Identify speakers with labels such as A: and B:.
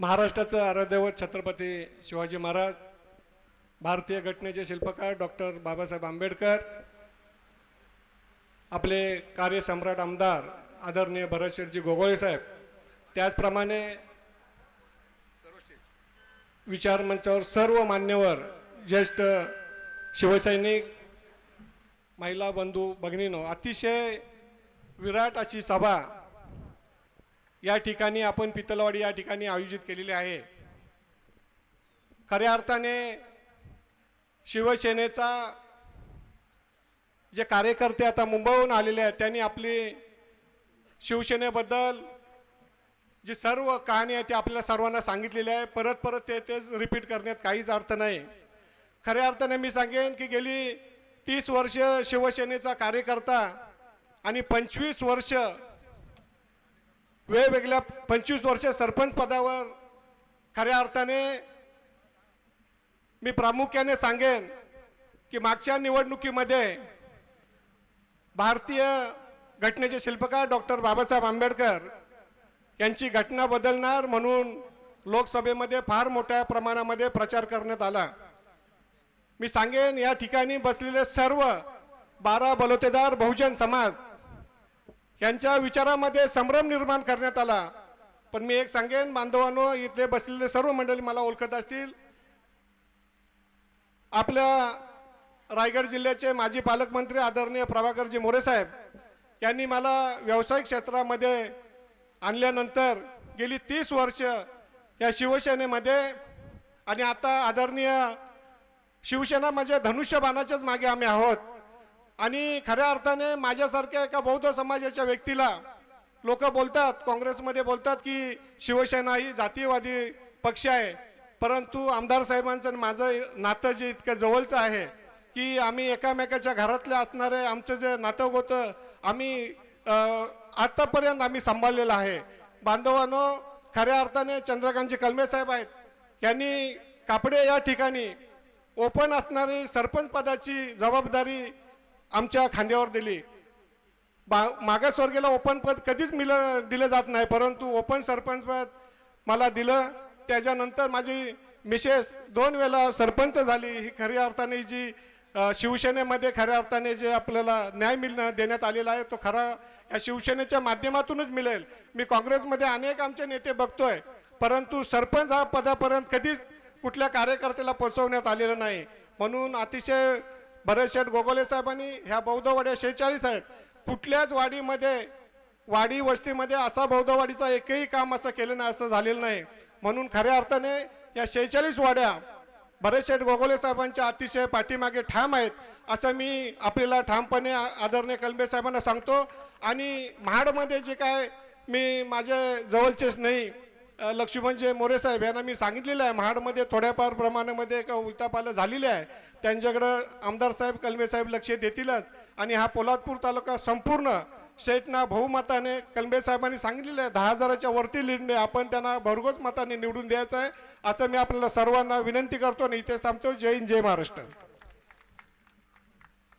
A: महाराष्ट्राचं आराध्यवत छत्रपती शिवाजी महाराज भारतीय घटनेचे शिल्पकार डॉक्टर बाबासाहेब आंबेडकर आपले कार्यसम्राट आमदार आदरणीय भरतशेठजी गोगोळे साहेब त्याचप्रमाणे विचारमंचावर सर्व मान्यवर ज्येष्ठ शिवसैनिक महिला बंधू भगिनीनो अतिशय विराट अशी सभा या ठिकाणी आपण पितलवाडी या ठिकाणी आयोजित केलेली आहे. खऱ्या अर्थाने शिवसेनेचा जे कार्यकर्ते आता मुंबईहून आलेले आहेत त्यांनी आपली शिवसेनेबद्दल जी सर्व कहाणी आहे ती आपल्या सर्वांना सांगितलेली आहे. परत परत ते तेच रिपीट करण्यात काहीच अर्थ नाही. खऱ्या अर्थाने मी सांगेन की गेली तीस वर्ष शिवसेनेचा कार्यकर्ता आणि पंचवीस वर्ष वेगवेगळ्या पंचवीस वर्ष सरपंच पदावर खऱ्या अर्थाने मी प्रामुख्याने सांगेन की मागच्या निवडणुकीमध्ये भारतीय घटनेचे शिल्पकार डॉक्टर बाबासाहेब आंबेडकर यांची घटना बदलणार म्हणून लोकसभेमध्ये फार मोठ्या प्रमाणामध्ये प्रचार करण्यात आला. मी सांगेन या ठिकाणी बसलेले सर्व बारा बलोतेदार बहुजन समाज यांच्या विचारामध्ये संभ्रम निर्माण करण्यात आला. पण मी एक सांगेन बांधवांनो इथे बसलेले सर्व मंडळी मला ओळखत असतील. आपल्या रायगड जिल्ह्याचे माजी पालकमंत्री आदरणीय प्रभाकरजी मोरे साहेब यांनी मला व्यावसायिक क्षेत्रामध्ये आणल्यानंतर गेली तीस वर्ष या शिवसेनेमध्ये आणि आता आदरणीय शिवसेना म्हणजे धनुष्यबाणाच्याच मागे आम्ही आहोत. आणि खऱ्या अर्थाने माझ्यासारख्या एका बौद्ध समाजाच्या व्यक्तीला लोक बोलतात काँग्रेसमध्ये बोलतात की शिवसेना ही जातीयवादी पक्ष आहे. परंतु आमदार साहेबांचं आणि माझं नातं जे इतकं जवळचं आहे की आम्ही एकामेकाच्या घरातले असणारे आमचं जे नातं होतं आम्ही आत्तापर्यंत आम्ही सांभाळलेलं आहे. बांधवांनो खऱ्या अर्थाने चंद्रकांतजी कलमे साहेब आहेत. यांनी कापडे या ठिकाणी ओपन असणारी सरपंच पदाची जबाबदारी आमच्या खांद्यावर दिली. बा मागासवर्गीला ओपन पद कधीच मिल दिलं जात नाही परंतु ओपन सरपंच पद मला दिलं. त्याच्यानंतर माझी मिसेस दोन वेळा सरपंच झाली. ही खऱ्या अर्थाने जी शिवसेनेमध्ये खऱ्या अर्थाने जे आपल्याला न्याय मिळणं देण्यात आलेला आहे तो खरा या शिवसेनेच्या माध्यमातूनच मिळेल. मी काँग्रेसमध्ये अनेक आमचे नेते बघतोय परंतु सरपंच हा पदापर्यंत कधीच कुठल्या कार्यकर्त्याला पोचवण्यात आलेलं नाही. म्हणून अतिशय भरतशेठ गोगोले साहेबांनी ह्या बौद्धवाड्या शेहेचाळीस आहेत कुठल्याच वाडीमध्ये वाडी वस्तीमध्ये असा बौद्धवाडीचा एकही काम असं केलं नाही असं झालेलं नाही. म्हणून खऱ्या अर्थाने या शेहेचाळीस वाड्या भरतशेठ गोगोले साहेबांच्या अतिशय पाठीमागे ठाम आहेत असं मी आपल्याला ठामपणे आदरणीय कलबे साहेबांना सांगतो. आणि महाडमध्ये जे काय मी माझ्या जवळचेच नाही लक्ष्मणजी मोरे साहेब यांना मी सांगितलेलं आहे महाडमध्ये थोड्याफार प्रमाणामध्ये का उलटापालं झालेली आहे. त्यांच्याकडं आमदार साहेब कलमे साहेब लक्ष देतीलच. आणि हा पोलादपूर तालुका संपूर्ण शेटना बहुमताने कलमे साहेबांनी सांगितलेलं आहे. दहा हजाराच्या वरती लीडने आपण त्यांना भरघोस मताने निवडून द्यायचं आहे असं मी आपल्याला सर्वांना विनंती करतो आणि इथेच थांबतो. जय हिंद जय महाराष्ट्र.